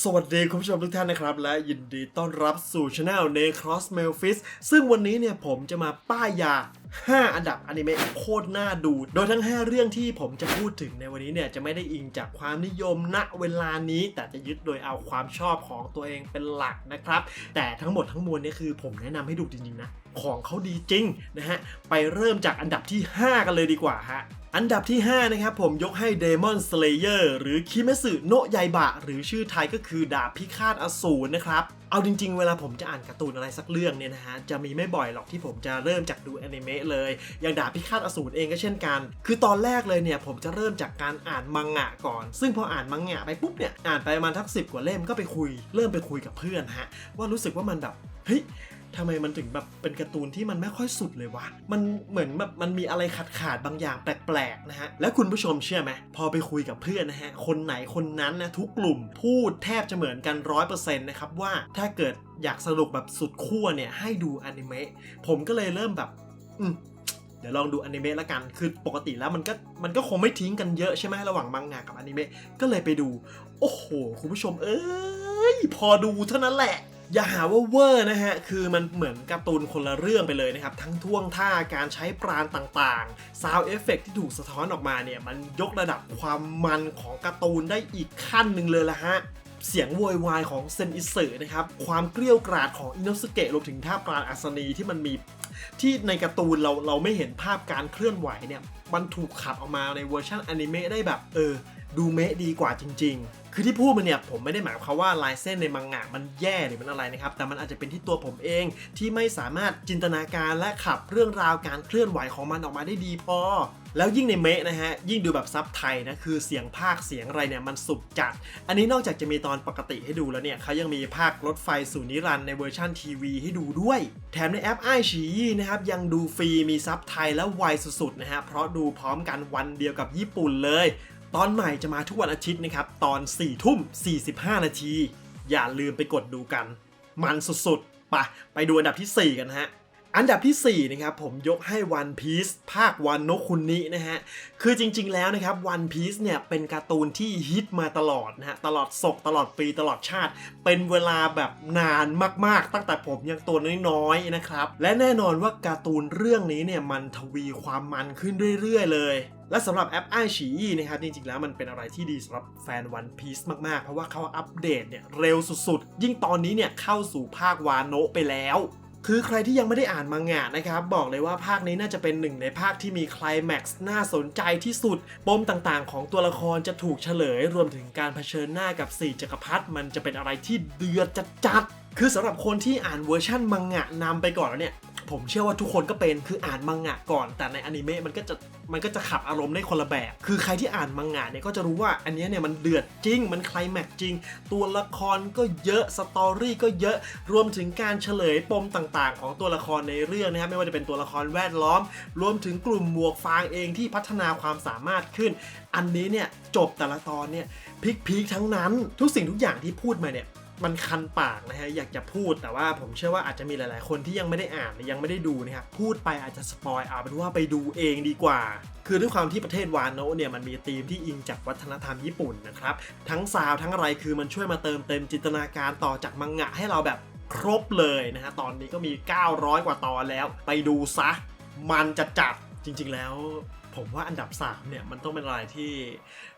สวัสดีคุณผู้ชมทุกท่านนะครับ และยินดีต้อนรับสู่ช anel n e c r o s m a l f i s ซึ่งวันนี้เนี่ยผมจะมาป้ายยา 5 อันดับอนิเมะโคตรน่าดู โดยทั้ง 5 เรื่องที่ผมจะพูดถึงในวันนี้เนี่ยจะไม่ได้อิงจากความนิยมณเวลานี้ แต่จะยึดโดยเอาความชอบของตัวเองเป็นหลักนะครับ แต่ทั้งหมดทั้งมวลเนี่ยคือผมแนะนำให้ดูจริงๆนะ ของเขาดีจริงนะฮะ ไปเริ่มจากอันดับที่ 5 กันเลยดีกว่าฮะ อันดับที่ 5 นะครับผมยกให้ Demon Slayer หรือคิเมสึโนะไยบะ หรือชื่อไทยก็คือดาบพิฆาตอสูรนะครับเอาจริงๆ เวลาผมจะอ่านการ์ตูนอะไรสักเรื่องเนี่ยนะฮะ จะมีไม่บ่อยหรอกที่ผมจะเริ่มจากดูอนิเมะเลย อย่างดาบพิฆาตอสูรเองก็เช่นกัน คือตอนแรกเลยเนี่ย ผมจะเริ่มจากการอ่านมังงะก่อน ซึ่งพออ่านมังงะไปปุ๊บเนี่ย อ่านไปประมาณทักสิบกว่าเล่มก็ไปคุย เริ่มไปคุยกับเพื่อนฮะ ว่ารู้สึกว่ามันแบบ เฮ้ย ทำไมมันถึงแบบเป็นการ์ตูนที่มันไม่ค่อยสุดเลยวะ มันเหมือนแบบมันมีอะไรขาดขาดๆบางอย่างแปลกๆนะฮะ แล้วคุณผู้ชมเชื่อไหมพอไปคุยกับเพื่อนนะฮะ คนไหนคนนั้นนะทุกกลุ่มพูดแทบจะเหมือนกันร้อยเปอร์เซ็นต์นะครับว่าถ้าเกิดอยากสรุปแบบสุดขั้วเนี่ยให้ดูอนิเมะ ผมก็เลยเริ่มแบบ อืมเดี๋ยวลองดูอนิเมะละกัน คือปกติแล้วมันก็มันก็คงไม่ทิ้งกันเยอะใช่ไหมระหว่างมังงะกับอนิเมะ ก็เลยไปดู โอ้โห คุณผู้ชม เอ้ย พอดูเท่านั้นแหละ อย่าหาว่าเวอร์นะฮะ คือมันเหมือนการ์ตูนคนละเรื่องไปเลยนะครับ ทั้งท่วงท่าการใช้ปราณต่างๆ ซาวเอฟเฟกที่ถูกสะท้อนออกมาเนี่ย มันยกระดับความมันของการ์ตูนได้อีกขั้นหนึ่งเลยละฮะเสียงโวยวายของเซนอิสึนะครับ ความเกลี้ยวกราดของอินโนสเกะรวมถึงท่าปราณอัศนีที่มันมีที่ในการ์ตูนเราเราไม่เห็นภาพการเคลื่อนไหวเนี่ย มันถูกขับออกมาในเวอร์ชันอนิเมะได้แบบเออ ดูเมะดีกว่าจริง ๆ คือที่พูดมาเนี่ยผมไม่ได้หมายความว่าลายเส้นในมังงะมันแย่หรือมันอะไรนะครับ แต่มันอาจจะเป็นที่ตัวผมเองที่ไม่สามารถจินตนาการและขับเรื่องราวการเคลื่อนไหวของมันออกมาได้ดีพอแล้วยิ่งในเมะนะฮะ ยิ่งดูแบบซับไทยนะ คือเสียงภาคเสียงอะไรเนี่ย มันสุดจัด อันนี้นอกจากจะมีตอนปกติให้ดูแล้วเนี่ยเขายังมีภาครถไฟสู่นิรันในเวอร์ชั่นทีวีให้ดูด้วย แถมในแอปไอชีนะครับ ยังดูฟรีมีซับไทยและไวสุดๆนะฮะ เพราะดูพร้อมกันวันเดียวกับญี่ปุ่นเลย ตอนใหม่จะมาทุกวันอาทิตย์นะครับ ตอน4ทุ่ม 45 นาที อย่าลืมไปกดดูกัน มันสุดๆ ไปะไปดูอันดับทีสี่4 กันฮะ อันดับทีสี่ 4 นะครับผมยกให้ One Piece ภาควันโนคุนินะฮะ คือจริงๆแล้วนะครับ One Piece เนี่ยเป็นการ์ตูนที่ฮิตมาตลอดนะฮะ ตลอดศกตลอดปีตลอดชาติ เป็นเวลาแบบนานมากๆ ตั้งแต่ผมยังตัวน้อยๆนะครับ และแน่นอนว่าการ์ตูนเรื่องนี้เนี่ยมันทวีความมันขึ้นเรื่อยๆ เลยและสำหรับแอปไอฉีนะครับจริงๆแล้วมันเป็นอะไรที่ดีสำหรับแฟน One Piece มากๆ เพราะว่าเขาอัปเดตเนี่ยเร็วสุดๆ ยิ่งตอนนี้เนี่ยเข้าสู่ภาควานโนะไปแล้ว คือใครที่ยังไม่ได้อ่านมังงะนะครับ บอกเลยว่าภาคนี้น่าจะเป็นหนึ่งในภาคที่มีคลายแม็กซ์น่าสนใจที่สุด ปมต่างๆ ของตัวละครจะถูกเฉลย รวมถึงการเผชิญหน้ากับสี่จักรพรรดิมันจะเป็นอะไรที่เดือดจัดๆคือสำหรับคนที่อ่านเวอร์ชั่นมังงะนำไปก่อนแล้วเนี่ย ผมเชื่อว่าทุกคนก็เป็นคืออ่านมังงะก่อน แต่ในอนิเมะมันก็จะมันก็จะขับอารมณ์ได้คนละแบบ คือใครที่อ่านมังงะเนี่ยก็จะรู้ว่าอันนี้เนี่ยมันเดือดจริง มันคลแม็กจริง ตัวละครก็เยอะสตอรี่ก็เยอะรวมถึงการเฉลยปมต่างๆ ของตัวละครในเรื่องนะครับไม่ว่าจะเป็นตัวละครแวดล้อม รวมถึงกลุ่มหมวกฟางเองที่พัฒนาความสามารถขึ้น อันนี้เนี่ยจบแต่ละตอนเนี่ยพีคๆทั้งนั้นทุกสิ่งทุกอย่างที่พูดมาเนี่ย มันคันปากนะฮะอยากจะพูดแต่ว่าผมเชื่อว่าอาจจะมีหลาย ๆ คนที่ยังไม่ได้อ่านหรือยังไม่ได้ดูนะครับพูดไปอาจจะสปอยเอาเป็นว่าไปดูเองดีกว่า คือด้วยความที่ประเทศวานโนะเนี่ยมันมีธีมที่อิงจากวัฒนธรรมญี่ปุ่นนะครับทั้งซาวทั้งอะไรคือมันช่วยมาเติมเต็มจินตนาการต่อจากมังงะให้เราแบบครบเลยนะฮะตอนนี้ก็มี 900 กว่าตอนแล้ว ไปดูซะ มันจะจัดจริง ๆ แล้ว ผมว่าอันดับ 3 เนี่ย มันต้องเป็นอะไรที่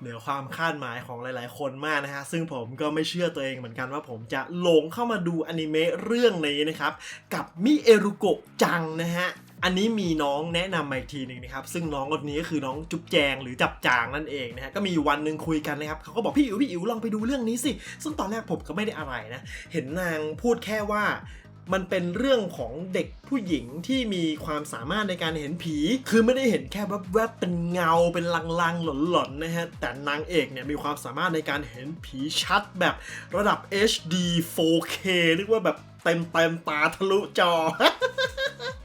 เหนือความคาดหมายของหลายๆ คนมากนะฮะ ซึ่งผมก็ไม่เชื่อตัวเองเหมือนกันว่าผมจะหลงเข้ามาดูอนิเมะเรื่องนี้นะครับ กับมิเอรุโกะจังนะฮะอันนี้มีน้องแนะนำมาอีกทีหนึ่งนะครับ ซึ่งน้องคนนี้ก็คือน้องจุ๊บแจงหรือจับจางนั่นเองนะฮะก็มีวันหนึ่งคุยกันนะครับเขาก็บอกพี่อิ๋วพี่อิ๋วลองไปดูเรื่องนี้สิ ซึ่งตอนแรกผมก็ไม่ได้อะไรนะ เห็นนางพูดแค่ว่า มันเป็นเรื่องของเด็กผู้หญิงที่มีความสามารถในการเห็นผี คือไม่ได้เห็นแค่แวบๆเป็นเงาเป็นลางๆหลอนๆนะฮะ แต่นางเอกเนี่ยมีความสามารถในการเห็นผีชัดแบบระดับ HD 4K เรียกว่าแบบเต็มเต็มตาทะลุจอ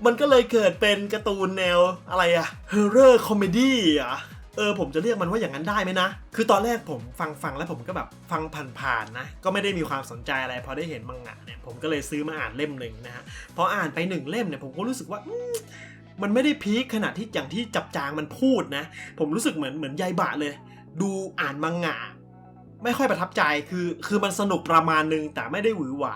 มันก็เลยเกิดเป็นการ์ตูนแนวอะไรอะฮ o ร์เรอร์คอมเมดี้อะ เออผมจะเรียกมันว่าอย่างนั้นได้ไหมนะ คือตอนแรกผมฟังฟังแล้วผมก็แบบฟังผ่านๆนะ ก็ไม่ได้มีความสนใจอะไรพอได้เห็นมังงะเนี่ยผมก็เลยซื้อมาอ่านเล่มหนึ่งนะฮะ พออ่านไปหนึ่งเล่มเนี่ยผมก็รู้สึกว่ามันไม่ได้พีคขนาดที่อย่างที่จับจางมันพูดนะ ผมรู้สึกเหมือนเหมือนยายบะเลย ดูอ่านมังงะ ไม่ค่อยประทับใจคือคือมันสนุกประมาณนึงแต่ไม่ได้หวือหวา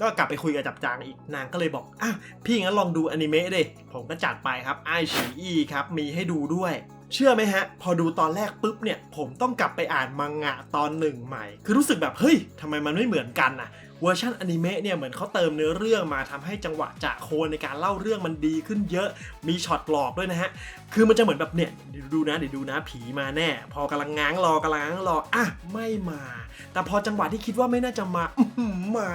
ก็กลับไปคุยกับจับจางอีกนางก็เลยบอกอะพี่งั้นลองดูอนิเมะดิผมก็จัดไปครับไอฉีอีครับมีให้ดูด้วย เชื่อไหมฮะ พอดูตอนแรกปุ๊บเนี่ย ผมต้องกลับไปอ่านมังงะตอนหนึ่งใหม่ คือรู้สึกแบบ เฮ้ยทำไมมันไม่เหมือนกันนะเวอร์ชันอนิเมะเนี่ยเหมือนเขาเติมเนื้อเรื่องมาทำให้จังหวะจะโคนในการเล่าเรื่องมันดีขึ้นเยอะ มีช็อตหลอกด้วยนะฮะ คือมันจะเหมือนแบบเนี่ยเดี๋ยวดูนะเดี๋ยวดูนะผีมาแน่ พอกำลังง้างรอกำลังง้างรออะไม่มา แต่พอจังหวะที่คิดว่าไม่น่าจะมาอมา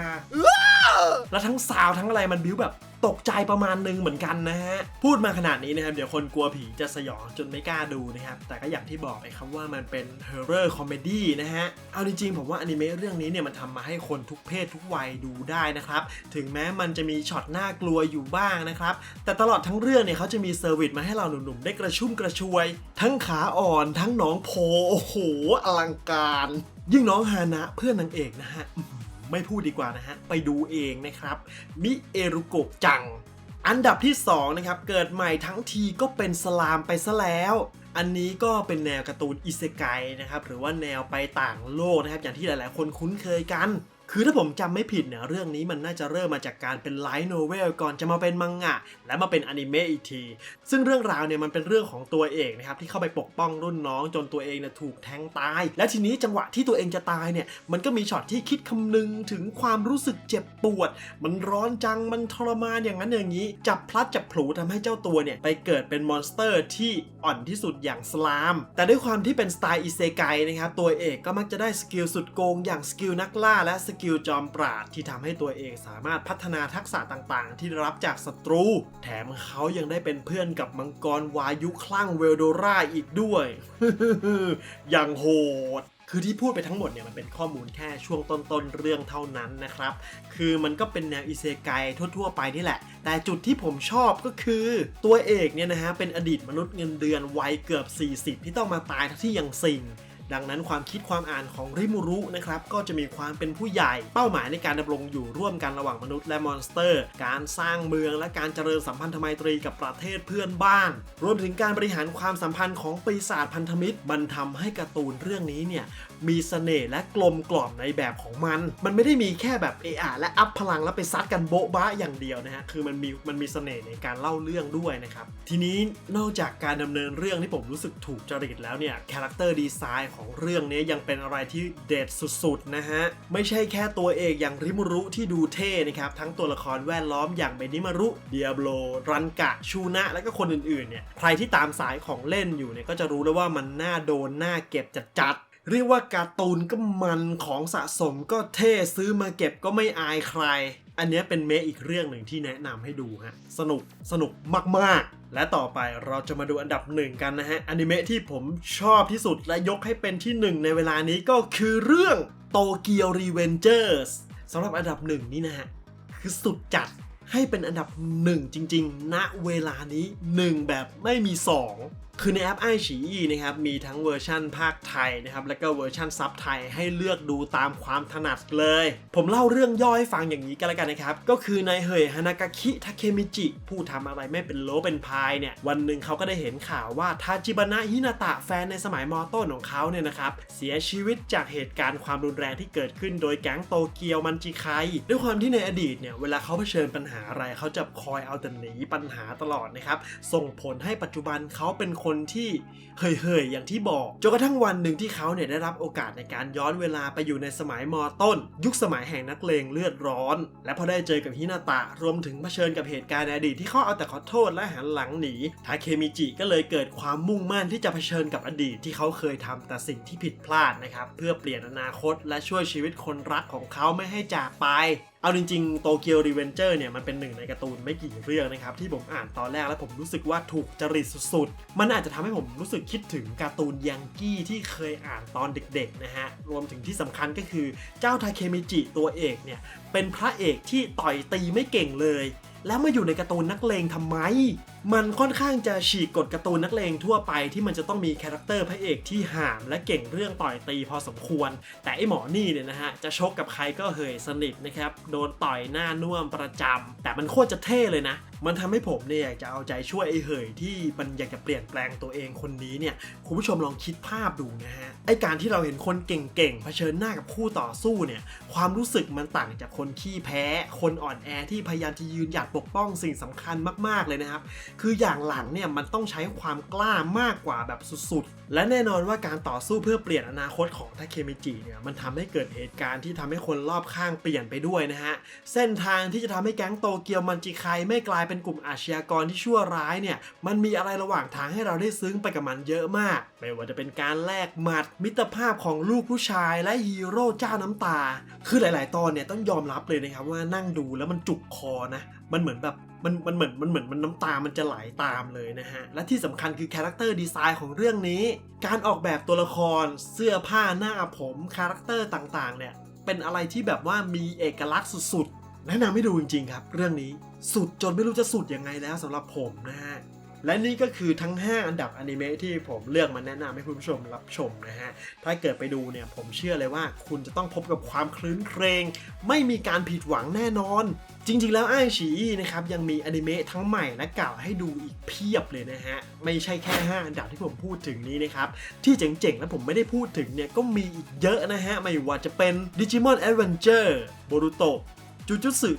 แล้วทั้งซาวทั้งอะไรมันบิ้วแบบตกใจประมาณนึงเหมือนกันนะฮะ พูดมาขนาดนี้นะครับ เดี๋ยวคนกลัวผีจะสยองจนไม่กล้าดูนะครับ แต่ก็อย่างที่บอกไปครับว่ามันเป็นเฮอร์เรอร์คอมเมดี้นะฮะ เอาจริงๆ ผมว่าอนิเมะเรื่องนี้เนี่ยมันทำมาให้คนทุกเพศทุกวัยดูได้นะครับ ถึงแม้มันจะมีช็อตน่ากลัวอยู่บ้างนะครับ แต่ตลอดทั้งเรื่องเนี่ยเขาจะมีเซอร์วิสมาให้เราหนุ่มๆได้กระชุ่มกระชวย ทั้งขาอ่อนทั้งหน้องโพโอ้โหอลังการ ยิ่งน้องฮานะเพื่อนนางเอกนะฮะ ไม่พูดดีกว่านะฮะ ไปดูเองนะครับ มิเอรุโกะจัง อันดับที่ 2 นะครับ เกิดใหม่ทั้งทีก็เป็นสลามไปซะแล้ว อันนี้ก็เป็นแนวการ์ตูนอิเซไกนะครับ หรือว่าแนวไปต่างโลกนะครับ อย่างที่หลายๆ คนคุ้นเคยกัน คือถ้าผมจำไม่ผิดเนี่ยเรื่องนี้มันน่าจะเริ่มมาจากการเป็นไลท์โนเวลก่อนจะมาเป็นมังงะ และมาเป็นอนิเมะอีกที ซึ่งเรื่องราวเนี่ยมันเป็นเรื่องของตัวเอกนะครับที่เข้าไปปกป้องรุ่นน้องจนตัวเองเนี่ยถูกแทงตาย และทีนี้จังหวะที่ตัวเองจะตายเนี่ยมันก็มีช็อตที่คิดคำนึงถึงความรู้สึกเจ็บปวด มันร้อนจังมันทรมานอย่างนั้นอย่างนี้ จับพลัดจับผลูทำให้เจ้าตัวเนี่ยไปเกิดเป็นมอนสเตอร์ที่อ่อนที่สุดอย่างสลาม แต่ด้วยความที่เป็นสไตล์อิเซไกนะครับตัวเอกก็มักจะได้สกิลสุดโกงอย่างสกิลนักล่าและสกิิลจอมปราดที่ทำให้ตัวเองสามารถพัฒนาทักษะต่างๆ ที่รับจากศัตรู แถมเขายังได้เป็นเพื่อนกับมังกรวายุคลั่งเวลโดราอีกด้วย อย่างโหดคือที่พูดไปทั้งหมดเนี่ยมันเป็นข้อมูลแค่ช่วงต้นๆเรื่องเท่านั้นนะครับ คือมันก็เป็นแนวอิเซไกทั่วๆไปนี่แหละ แต่จุดที่ผมชอบก็คือตัวเอกเนี่ยนะฮะเป็นอดีตมนุษย์เงินเดือนวัยเกือบ 40 ที่ต้องมาตายทั้งที่ยังสิง ดังนั้นความคิดความอ่านของริมูรุนะครับก็จะมีความเป็นผู้ใหญ่ เป้าหมายในการดำรงอยู่ร่วมกันระหว่างมนุษย์และมอนสเตอร์ การสร้างเมืองและการเจริญสัมพันธไมตรีกับประเทศเพื่อนบ้าน รวมถึงการบริหารความสัมพันธ์ของปีศาจพันธมิตรมันทำให้การ์ตูนเรื่องนี้เนี่ย มีเสน่ห์และกลมกล่อมในแบบของมัน มันไม่ได้มีแค่แบบเออะและอัพพลังแล้วไปซัดกันโบ๊ะบ้าอย่างเดียวนะฮะ คือมันมีมันมีเสน่ห์ในการเล่าเรื่องด้วยนะครับ ทีนี้นอกจากการดำเนินเรื่องที่ผมรู้สึกถูกจริตแล้วเนี่ย คาแรคเตอร์ดีไซน์ของเรื่องนี้ยังเป็นอะไรที่เด็ดสุดๆนะฮะ ไม่ใช่แค่ตัวเอกอย่างริมรุที่ดูเท่นะครับ ทั้งตัวละครแวดล้อมอย่างเบนิมารุเดียบโลรันกะชูนะและก็คนอื่นๆเนี่ย ใครที่ตามสายของเล่นอยู่เนี่ยก็จะรู้เลยว่ามันน่าโดนน่าเก็บจัดๆ เรียกว่าการ์ตูนก็มันของสะสมก็เท่ซื้อมาเก็บก็ไม่อายใคร อันนี้เป็นเมอีกเรื่องหนึ่งที่แนะนำให้ดูฮะ สนุกสนุกมาก ๆ และต่อไปเราจะมาดูอันดับหนึ่งกันนะฮะอนิเมะที่ผมชอบที่สุดและยกให้เป็นที่หนึ่งในเวลานี้ก็คือเรื่องโตเกียวรีเวนเจอร์สสำหรับอันดับหนึ่งนี่นะฮะ คือสุดจัดให้เป็นอันดับหนึ่งจริง ๆ ณเวลานี้หนึ่งแบบไม่มี2คือในแอปไอฉีอีนะครับมีทั้งเวอร์ชั่นภาคไทยนะครับแล้วก็เวอร์ชั่นซับไทยให้เลือกดูตามความถนัดเลย ผมเล่าเรื่องย่อให้ฟังอย่างนี้กันแล้วกันนะครับก็คือนายเฮยฮานากาคิทาเคมิจิ ผู้ทำอะไรไม่เป็นโลเป็นพายเนี่ยวันหนึ่งเขาก็ได้เห็นข่าวว่าทาจิบานะฮินาตะแฟนในสมัยมอต้นของเขาเนี่ยนะครับเสียชีวิตจากเหตุการณ์ความรุนแรงที่เกิดขึ้นโดยแก๊งโตเกียวมันจิไคด้วยความที่ในอดีตเนี่ยเวลาเขาเผชิญปัญหาอะไรเขาจะคอยเอาแต่หนีปัญหาตลอดนะครับส่งผลให้ปัจจุบันเขาเป็นคนที่เฮ่ยๆอย่างที่บอกจนกระทั่งวันหนึ่งที่เขาเนี่ยได้รับโอกาสในการย้อนเวลาไปอยู่ในสมัยมต้น ยุคสมัยแห่งนักเลงเลือดร้อน และพอได้เจอกับฮินาตะรวมถึงเผชิญกับเหตุการณ์ในอดีตที่เขาเอาแต่ขอโทษและหันหลังหนีทาเคมิจิก็เลยเกิดความมุ่งมั่นที่จะเผชิญกับอดีตที่เขาเคยทำแต่สิ่งที่ผิดพลาดนะครับเพื่อเปลี่ยนอนาคตและช่วยชีวิตคนรักของเขาไม่ให้จากไป เอาจริงๆโตเกียวรีเวนเจอร์เนี่ยมันเป็นหนึ่งในการ์ตูนไม่กี่เรื่องนะครับที่ผมอ่านตอนแรกแล้วผมรู้สึกว่าถูกจริตสุดๆ มันอาจจะทำให้ผมรู้สึกคิดถึงการ์ตูนยังกี้ที่เคยอ่านตอนเด็กๆนะฮะรวมถึงที่สำคัญก็คือเจ้าทาเคมิจิตัวเอกเนี่ยเป็นพระเอกที่ต่อยตีไม่เก่งเลย แล้วมาอยู่ในการ์ตูนนักเลงทำไม มันค่อนข้างจะฉีกกฎการ์ตูนนักเลงทั่วไปที่มันจะต้องมีคาแรคเตอร์พระเอกที่ห่ามและเก่งเรื่องต่อยตีพอสมควร แต่ไอหมอนี่เนี่ยนะฮะจะชกกับใครก็เหยสนิทนะครับโดนต่อยหน้าน่วมประจำแต่มันโคตรจะเท่เลยนะ มันทำให้ผมเนี่ยอยากจะเอาใจช่วยไอเหยที่มันอยากจะเปลี่ยนแปลงตัวเองคนนี้เนี่ยคุณผู้ชมลองคิดภาพดูนะฮะไอการที่เราเห็นคนเก่งๆเผชิญหน้ากับคู่ต่อสู้เนี่ยความรู้สึกมันต่างจากคนขี้แพ้ คนอ่อนแอที่พยายามจะยืนหยัดปกป้องสิ่งสำคัญมากๆเลยนะครับคืออย่างหลังเนี่ยมันต้องใช้ความกล้ามากกว่าแบบสุดๆ และแน่นอนว่าการต่อสู้เพื่อเปลี่ยนอนาคตของทาเคมิจิเนี่ยมันทำให้เกิดเหตุการณ์ที่ทำให้คนรอบข้างเปลี่ยนไปด้วยนะฮะ เส้นทางที่จะทำให้แก๊งโตเกียวมันจิไคไม่กลายเป็นกลุ่มอาชญากรที่ชั่วร้ายเนี่ยมันมีอะไรระหว่างทางให้เราได้ซึ้งไปกับมันเยอะมาก ไม่ว่าจะเป็นการแลกหมัดมิตรภาพของลูกผู้ชายและฮีโร่เจ้าน้ำตา คือหลาย ๆ ตอนเนี่ยต้องยอมรับเลยนะครับว่านั่งดูแล้วมันจุกคอนะ มันเหมือนแบบมันมันเหมือนมันเหมือนมันน้ำตา มันจะไหลตามเลยนะฮะ และที่สำคัญคือคาแรคเตอร์ดีไซน์ของเรื่องนี้ การออกแบบตัวละคร เสื้อผ้าหน้าผมคาแรคเตอร์ต่างๆ เนี่ย เป็นอะไรที่แบบว่ามีเอกลักษณ์สุดๆ แนะนำให้ดูจริงๆครับ เรื่องนี้สุดจนไม่รู้จะสุดยังไงแล้วสำหรับผมนะฮะ และนี่ก็คือทั้ง 5 อันดับอนิเมะที่ผมเลือกมาแนะนำให้คุณผู้ชมรับชมนะฮะ ถ้าเกิดไปดูเนี่ยผมเชื่อเลยว่าคุณจะต้องพบกับความคลื้นเครง ไม่มีการผิดหวังแน่นอน จริงๆแล้วไอ้ฉีนะครับยังมีอนิเมะทั้งใหม่และเก่าให้ดูอีกเพียบเลยนะฮะ ไม่ใช่แค่ 5 อันดับที่ผมพูดถึงนี้นะครับ ที่เจ๋งๆ และผมไม่ได้พูดถึงเนี่ยก็มีอีกเยอะนะฮะ ไม่ว่าจะเป็น Digimon Adventure Boruto จูจุสึ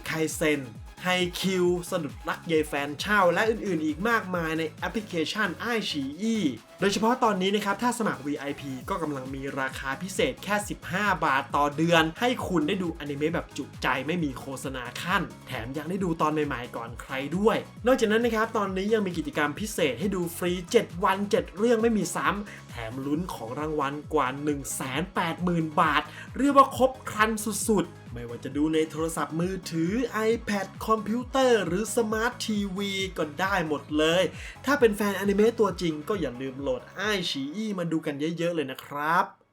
ไฮคิวสนุดรักเยแฟนเช่า และอื่นๆ อีกมากมายในแอปพลิเคชันไอฉีอีโดยเฉพาะตอนนี้นะครับ ถ้าสมัคร VIP ก็กำลังมีราคาพิเศษแค่ 15 บาทต่อเดือน ให้คุณได้ดูอนิเมะแบบจุใจไม่มีโฆษณาขั้น แถมยังได้ดูตอนใหม่ๆก่อนใครด้วย นอกจากนั้นนะครับ ตอนนี้ยังมีกิจกรรมพิเศษให้ดูฟรี 7 วัน 7 เรื่องไม่มีซ้ำ ถมลุ้นของรางวัลกว่า 180,000 บาท เรียกว่าครบครันสุดๆ ไม่ว่าจะดูในโทรศัพท์มือถือ iPad คอมพิวเตอร์หรือสมาร์ททีวีก็ได้หมดเลย ถ้าเป็นแฟนอนิเมะตัวจริงก็อย่าลืมโหลดไอชีอีมาดูกันเยอะๆเลยนะครับ